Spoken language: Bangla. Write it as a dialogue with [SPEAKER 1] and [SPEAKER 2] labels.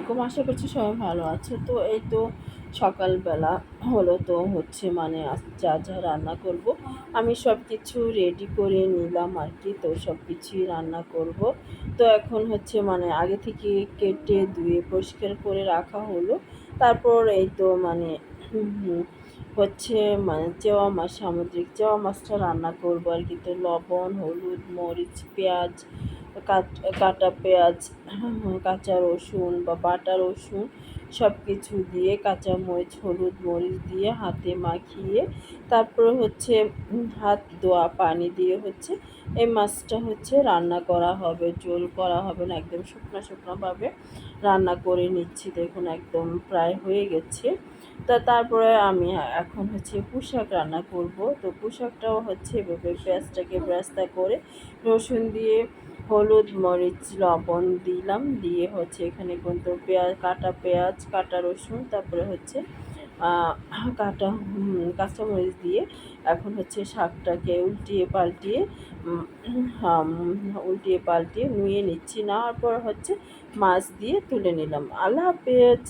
[SPEAKER 1] আলাইকুম আশা করছি সবাই ভালো আছে। তো এই তো সকালবেলা হলো তো হচ্ছে মানে যা যা রান্না করব। আমি সব কিছু রেডি করে নিলাম আর কি, তো সব কিছুই রান্না করব। তো এখন হচ্ছে মানে আগে থেকে কেটে ধুয়ে পরিষ্কার করে রাখা হলো। তারপর এই তো মানে হচ্ছে মানে চেওয়া মাছ, সামুদ্রিক চেওয়া মাছটা রান্না করব আর কি। তো লবণ, হলুদ, মরিচ, পেঁয়াজ কাট- পেঁয়াজ, কাঁচা রসুন বা বাটা রসুন সব কিছু দিয়ে কাঁচা মরিচ হলুদ মরিচ দিয়ে হাতে মাখিয়ে তারপরে হচ্ছে হাত ধোয়া পানি দিয়ে হচ্ছে এই মাছটা হচ্ছে রান্না করা হবে, ঝোল করা হবে না, একদম শুকনো শুকনোভাবে রান্না করে নিচ্ছি। দেখুন একদম প্রায় হয়ে গেছে। তা তারপরে আমি এখন হচ্ছে পুঁশাক রান্না করব। তো পুঁশাকটাও হচ্ছে এভাবে পেঁয়াজটাকে ব্রাস্তা করে রসুন দিয়ে হলুদ, মরিচ, লবণ দিলাম। দিয়ে হচ্ছে এখানে কিন্তু পেঁয়াজ, কাটা পেঁয়াজ, কাটা রসুন, তারপরে হচ্ছে কাটা কাঁচামরিচ দিয়ে এখন হচ্ছে শাকটাকে উল্টিয়ে পাল্টিয়ে উল্টিয়ে পাল্টিয়ে নুয়ে নিচ্ছি। নেওয়ার পর হচ্ছে মাছ দিয়ে তুলে নিলাম। আল্লাহ হাফেজ।